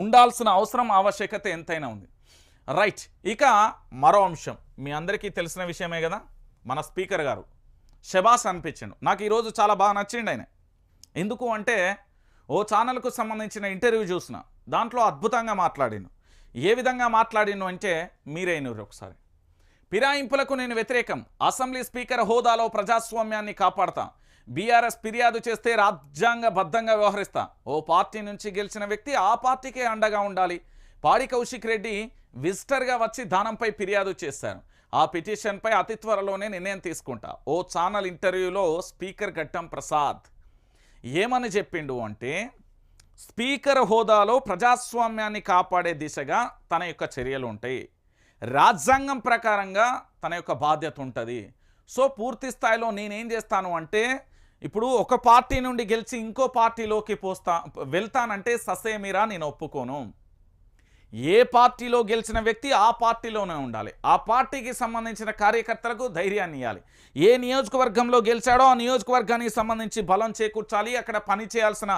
ఉండాల్సిన అవసరం ఆవశ్యకత ఎంతైనా ఉంది. రైట్ ఇక మరో అంశం. మీ అందరికీ తెలిసిన విషయమే కదా? మన స్పీకర్ గారు. షబాస్ అనిపించిండు. నాకు ఈరోజు చాలా బాగా నచ్చిండు ఆయన. ఎందుకు అంటే ఓ ఛానల్కు సంబంధించిన ఇంటర్వ్యూ చూసిన. దాంట్లో అద్భుతంగా మాట్లాడిను ఏ విధంగా మాట్లాడిను అంటే మీరైనరు ఒకసారి. ఫిరాయింపులకు నేను వ్యతిరేకం. అసెంబ్లీ స్పీకర్ హోదాలో ప్రజాస్వామ్యాన్ని కాపాడతాను బీఆర్ఎస్ ఫిర్యాదు చేస్తే రాజ్యాంగబద్ధంగా వ్యవహరిస్తా. ఓ పార్టీ నుంచి గెలిచిన వ్యక్తి ఆ పార్టీకే అండగా ఉండాలి. పాడి కౌశిక్ రెడ్డి విజిటర్గా వచ్చి దానంపై ఫిర్యాదు చేశారు. ఆ పిటిషన్పై అతి త్వరలోనే నిర్ణయం తీసుకుంటా. ఓ ఛానల్ ఇంటర్వ్యూలో స్పీకర్ ఘట్టం ప్రసాద్ ఏమని చెప్పిండు అంటే స్పీకర్ హోదాలో ప్రజాస్వామ్యాన్ని కాపాడే దిశగా తన యొక్క చర్యలు ఉంటాయి. రాజ్యాంగం ప్రకారంగా తన యొక్క బాధ్యత ఉంటుంది. సో పూర్తి స్థాయిలో నేనేం చేస్తాను అంటే ఇప్పుడు ఒక పార్టీ నుండి గెలిచి ఇంకో పార్టీలోకి పోస్తా వెళ్తానంటే ససేమిరా నేను ఒప్పుకోను. ఏ పార్టీలో గెలిచిన వ్యక్తి ఆ పార్టీలోనే ఉండాలి. ఆ పార్టీకి సంబంధించిన కార్యకర్తలకు ధైర్యాన్ని ఇవ్వాలి ఏ నియోజకవర్గంలో గెలిచాడో ఆ నియోజకవర్గానికి సంబంధించి బలం చేకూర్చాలి. అక్కడ పని చేయాల్సిన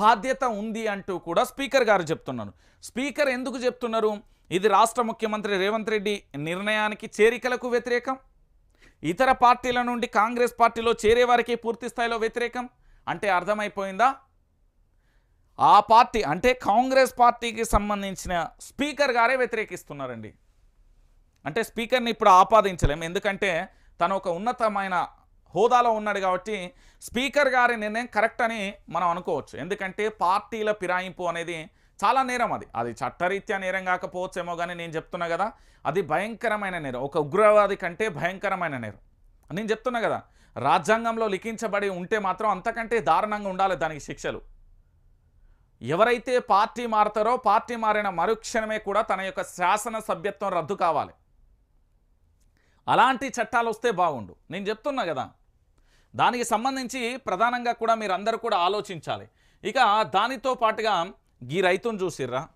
బాధ్యత ఉంది అంటూ కూడా స్పీకర్ గారు చెప్తున్నారు. స్పీకర్ ఎందుకు చెప్తున్నారు? ఇది రాష్ట్ర ముఖ్యమంత్రి రేవంత్ రెడ్డి నిర్ణయానికి చేరికలకు వ్యతిరేకం? ఇతర పార్టీల నుండి కాంగ్రెస్ పార్టీలో చేరే వారికి పూర్తి స్థాయిలో వ్యతిరేకం? అంటే అర్థమైపోయిందా? ఆ పార్టీ అంటే కాంగ్రెస్ పార్టీకి సంబంధించిన స్పీకర్ గారే వ్యతిరేకిస్తున్నారండి. అంటే స్పీకర్ని ఇప్పుడు ఆపాదించలేం. ఎందుకంటే తను ఒక ఉన్నతమైన హోదాలో ఉన్నాడు కాబట్టి స్పీకర్ గారి నిర్ణయం కరెక్ట్ అని మనం అనుకోవచ్చు. ఎందుకంటే పార్టీల ఫిరాయింపు అనేది చాలా నేరం అది. అది చట్టరీత్యా నేరం కాకపోవచ్చేమో కానీ నేను చెప్తున్నా కదా అది భయంకరమైన నేరం. ఒక ఉగ్రవాది కంటే భయంకరమైన నేరం. నేను చెప్తున్నా కదా రాజ్యాంగంలో లిఖించబడి ఉంటే మాత్రం అంతకంటే దారుణంగా ఉండాలి దానికి శిక్షలు. ఎవరైతే పార్టీ మారతారో పార్టీ మారిన మరుక్షణమే కూడా తన యొక్క శాసన సభ్యత్వం రద్దు కావాలి. అలాంటి చట్టాలు వస్తే బాగుండు. నేను చెప్తున్నా కదా దానికి సంబంధించి ప్రధానంగా కూడా మీరందరూ కూడా ఆలోచించాలి. ఇక దానితో పాటుగా గీ రైతును చూసిర్రా?